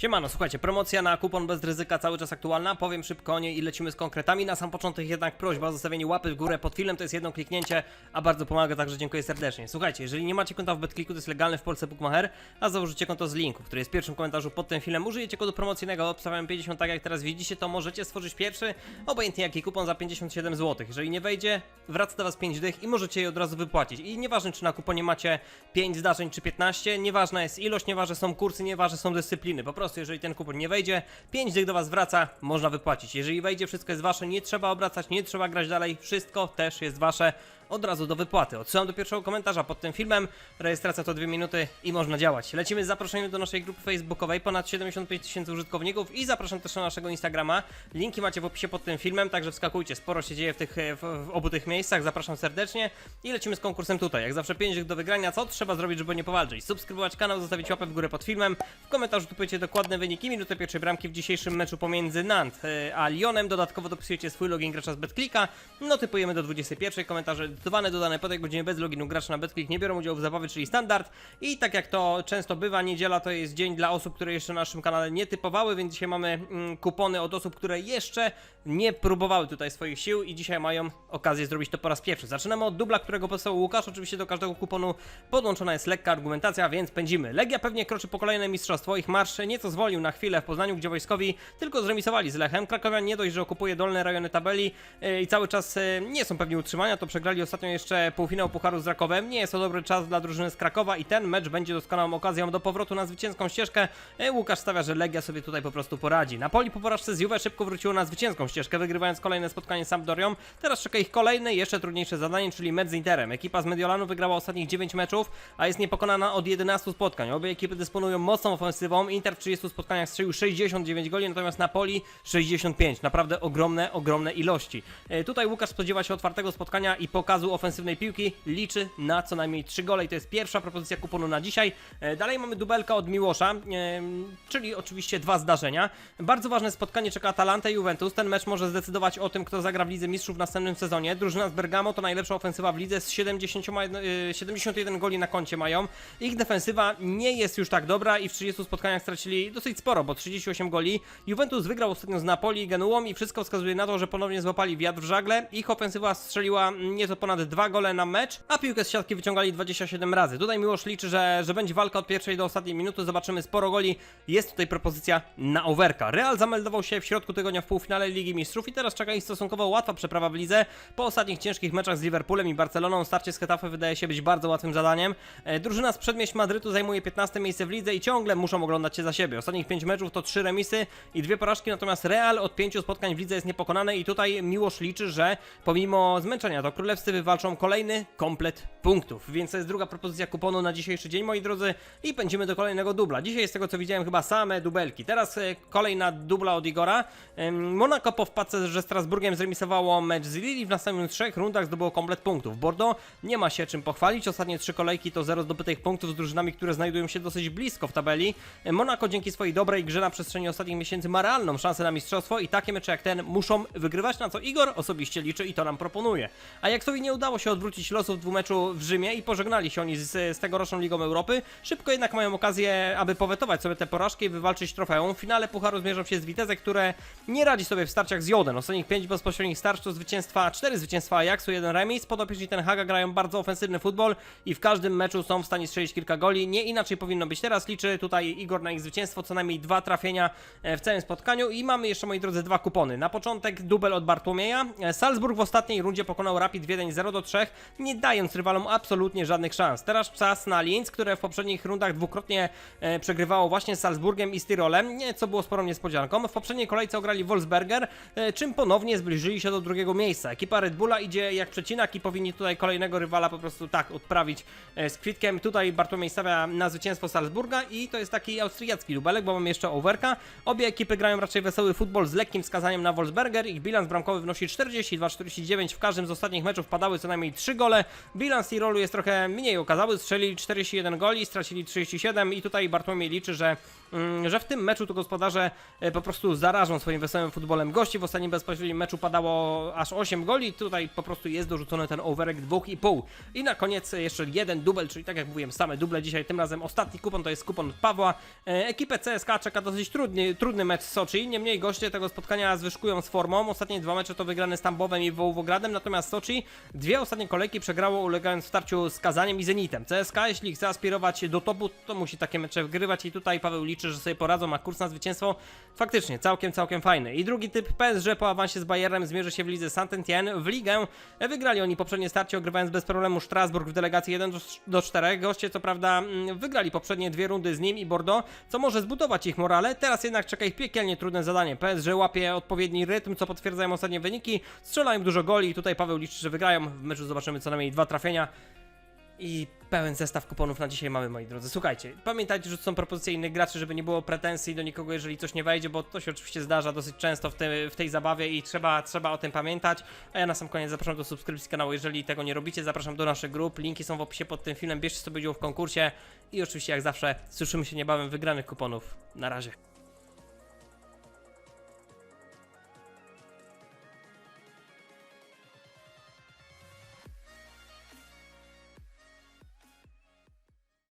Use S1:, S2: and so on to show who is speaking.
S1: Siemano, słuchajcie, promocja na kupon bez ryzyka cały czas aktualna, powiem szybko o niej i lecimy z konkretami. Na sam początek jednak prośba o zostawienie łapy w górę pod filmem, to jest jedno kliknięcie, a bardzo pomaga, także dziękuję serdecznie. Słuchajcie, jeżeli nie macie konta w BetClicku, to jest legalny w Polsce bookmacher, a założycie konto z linku, który jest w pierwszym komentarzu pod tym filmem, użyjecie kodu promocyjnego, obstawiam 50, tak jak teraz widzicie, to możecie stworzyć pierwszy, obojętnie jaki kupon za 57 zł. Jeżeli nie wejdzie, wraca do was 5 dych i możecie je od razu wypłacić. I nieważne, czy na kuponie macie 5 zdarzeń czy 15, nieważna jest ilość, nieważne są kursy, nieważne są dyscypliny. Po prostu, jeżeli ten kupon nie wejdzie, 5 dych do was wraca, można wypłacić. Jeżeli wejdzie, wszystko jest wasze, nie trzeba obracać, nie trzeba grać dalej, wszystko też jest wasze. Od razu do wypłaty. Odsyłam do pierwszego komentarza pod tym filmem. Rejestracja to 2 minuty i można działać. Lecimy z zaproszeniem do naszej grupy facebookowej. Ponad 75 tysięcy użytkowników i zapraszam też na naszego Instagrama. Linki macie w opisie pod tym filmem, także wskakujcie. Sporo się dzieje w, tych, w, w obu tych miejscach. Zapraszam serdecznie i lecimy z konkursem tutaj. Jak zawsze 5 do wygrania. Co trzeba zrobić, żeby nie powalczyć? Subskrybować kanał, zostawić łapę w górę pod filmem. W komentarzu typujecie dokładne wyniki minuty pierwszej bramki w dzisiejszym meczu pomiędzy Nant e, a Lyonem. Dodatkowo dopisujecie swój login gracza z BetClicka. No typujemy do 21. Komentarze edytowane, dodane po tej godzinie bez loginu gracza na BetClick nie biorą udziału w zabawie, czyli standard. I tak jak to często bywa, niedziela to jest dzień dla osób, które jeszcze na naszym kanale nie typowały, więc dzisiaj mamy mm, kupony od osób, które jeszcze nie próbowały tutaj swoich sił i dzisiaj mają okazję zrobić to po raz pierwszy. Zaczynamy od dubla, którego posłał Łukasz. Oczywiście do każdego kuponu podłączona jest lekka argumentacja, więc pędzimy. Legia pewnie kroczy po kolejne mistrzostwo. Ich marsz nieco zwolnił na chwilę w Poznaniu, gdzie wojskowi tylko zremisowali z Lechem. Krakowian nie dość, że okupuje dolne rejony tabeli yy, i cały czas yy, nie są pewni utrzymania, to przegrali jeszcze półfinał Pucharu z Rakowem. Nie jest to dobry czas dla drużyny z Krakowa i ten mecz będzie doskonałą okazją do powrotu na zwycięską ścieżkę. Yy, Łukasz stawia, że Legia sobie tutaj po prostu poradzi. Napoli po porażce z Juve szybko wróciło na zwycięską ścieżkę, wygrywając kolejne spotkanie z Sampdorią. Teraz czeka ich kolejne, jeszcze trudniejsze zadanie, czyli mecz z Interem. Ekipa z Mediolanu wygrała ostatnich 9 meczów, a jest niepokonana od 11 spotkań. Obie ekipy dysponują mocną ofensywą. Inter w 30 spotkaniach strzelił 69 goli, natomiast Napoli 65. Naprawdę ogromne, ogromne ilości. E, Tutaj Łukasz spodziewa się otwartego spotkania i pokazu ofensywnej piłki. Liczy na co najmniej 3 gole i to jest pierwsza propozycja kuponu na dzisiaj. E, Dalej mamy dubelka od Miłosza, e, czyli oczywiście dwa zdarzenia. Bardzo ważne spotkanie czeka Atalanta i Juventus. Ten mecz może zdecydować o tym, kto zagra w Lidze Mistrzów w następnym sezonie. Drużyna z Bergamo to najlepsza ofensywa w lidze z 71, e, 71 goli na koncie mają. Ich defensywa nie jest już tak dobra i w 30 spotkaniach stracili dosyć sporo, bo 38 goli. Juventus wygrał ostatnio z Napoli i Genuą i wszystko wskazuje na to, że ponownie złapali wiatr w żagle. Ich ofensywa strzeliła nieco ponad 2 gole na mecz, a piłkę z siatki wyciągali 27 razy. Tutaj Miłosz liczy, że, że będzie walka od pierwszej do ostatniej minuty. Zobaczymy sporo goli. Jest tutaj propozycja na overka. Real zameldował się w środku tygodnia w półfinale Ligi Mistrzów i teraz czeka ich stosunkowo łatwa przeprawa w lidze. Po ostatnich ciężkich meczach z Liverpoolem i Barceloną starcie z Hetafe wydaje się być bardzo łatwym zadaniem. E, Drużyna z przedmieść Madrytu zajmuje 15 miejsce w lidze i ciągle muszą oglądać się za siebie. Ostatnich 5 meczów to 3 remisy i dwie porażki, natomiast Real od 5 spotkań w lidze jest niepokonany i tutaj Miłosz liczy, że pomimo zmęczenia to królewscy wywalczą kolejny komplet punktów. Więc to jest druga propozycja kuponu na dzisiejszy dzień, moi drodzy, i pędzimy do kolejnego dubla. Dzisiaj z tego co widziałem chyba same dubelki. Teraz e, kolejna dubla od Igora. Monaco po wpadce ze Strasburgiem zremisowało mecz z Lille w następnych trzech rundach zdobyło komplet punktów. Bordeaux nie ma się czym pochwalić. Ostatnie trzy kolejki to zero zdobytych punktów z drużynami, które znajdują się dosyć blisko w tabeli. Monaco dzięki swojej dobrej grze na przestrzeni ostatnich miesięcy ma realną szansę na mistrzostwo i takie mecze jak ten muszą wygrywać, na co Igor osobiście liczy i to nam proponuje. A jak sobie nie udało się odwrócić losów dwumeczu w Rzymie i pożegnali się oni z, z tegoroczną Ligą Europy, szybko jednak mają okazję, aby powetować sobie te porażki i wywalczyć trofeum. W finale Pucharu zmierzą się z Vitesse, które nie radzi sobie w starciach z Jodem. Ostatnich 5 bezpośrednich starć to zwycięstwa, 4 zwycięstwa Ajaxu, 1 remis. Podopieczni ten Haga grają bardzo ofensywny futbol i w każdym meczu są w stanie strzelić kilka goli. Nie inaczej powinno być teraz. Liczy tutaj Igor na ich zwycięstwo, co najmniej dwa trafienia e, w całym spotkaniu i mamy jeszcze, moi drodzy, dwa kupony. Na początek dubel od Bartłomieja. E, Salzburg w ostatniej rundzie pokonał Rapid Wiedeń 0 do 3, nie dając rywalom absolutnie żadnych szans. Teraz czas na Linz, które w poprzednich rundach dwukrotnie e, przegrywało właśnie z Salzburgiem i z Tyrolem, nie, co było sporą niespodzianką. W poprzedniej kolejce ograli Wolfsberger, e, czym ponownie zbliżyli się do drugiego miejsca. Ekipa Red Bulla idzie jak przecinak i powinni tutaj kolejnego rywala po prostu tak odprawić e, z kwitkiem. Tutaj Bartłomiej stawia na zwycięstwo Salzburga i to jest taki austriacki lubelek, bo mamy jeszcze overka. Obie ekipy grają raczej wesoły futbol z lekkim wskazaniem na Wolfsberger. Ich bilans bramkowy wynosi 42-49 w każdym z ostatnich meczów. Padały co najmniej 3 gole. Bilans Tirolu jest trochę mniej okazały, strzelili 41 goli, stracili 37 i tutaj Bartłomiej liczy, że, mm, że w tym meczu to gospodarze e, po prostu zarażą swoim wesołym futbolem gości. W ostatnim bezpośrednim meczu padało aż 8 goli, tutaj po prostu jest dorzucony ten overek 2,5. I na koniec jeszcze jeden dubel, czyli tak jak mówiłem, same duble dzisiaj, tym razem ostatni kupon to jest kupon Pawła. E, ekipę CSK czeka dosyć trudny, trudny mecz z Soczi, niemniej goście tego spotkania zwyżkują z formą. Ostatnie dwa mecze to wygrane z Tambowem i Wołwogradem, natomiast Soczi dwie ostatnie kolejki przegrało ulegając starciu z Kazaniem i Zenitem. CSK jeśli chce aspirować do topu, to musi takie mecze wygrywać i tutaj Paweł liczy, że sobie poradzą, a kurs na zwycięstwo faktycznie całkiem, całkiem fajny. I drugi typ PSG po awansie z Bayernem zmierzy się w lidze Saint-Étienne. W ligę wygrali oni poprzednie starcie, ogrywając bez problemu Strasburg w delegacji 1 do- do 4. Goście co prawda mm, wygrali poprzednie dwie rundy z nim i Bordeaux, co może zbudować ich morale. Teraz jednak czeka ich piekielnie trudne zadanie. PSG łapie odpowiedni rytm, co potwierdzają ostatnie wyniki. Strzelają dużo goli i tutaj Paweł liczy, że wygrają. W meczu zobaczymy co najmniej dwa trafienia. I pełen zestaw kuponów na dzisiaj mamy, moi drodzy. Słuchajcie, pamiętajcie, że to są propozycje innych graczy, żeby nie było pretensji do nikogo, jeżeli coś nie wejdzie, bo to się oczywiście zdarza dosyć często w, te, w tej zabawie i trzeba, trzeba o tym pamiętać. A ja na sam koniec zapraszam do subskrypcji kanału, jeżeli tego nie robicie, zapraszam do naszych grup, linki są w opisie pod tym filmem, bierzcie sobie udział w konkursie i oczywiście jak zawsze słyszymy się niebawem wygranych kuponów. Na razie.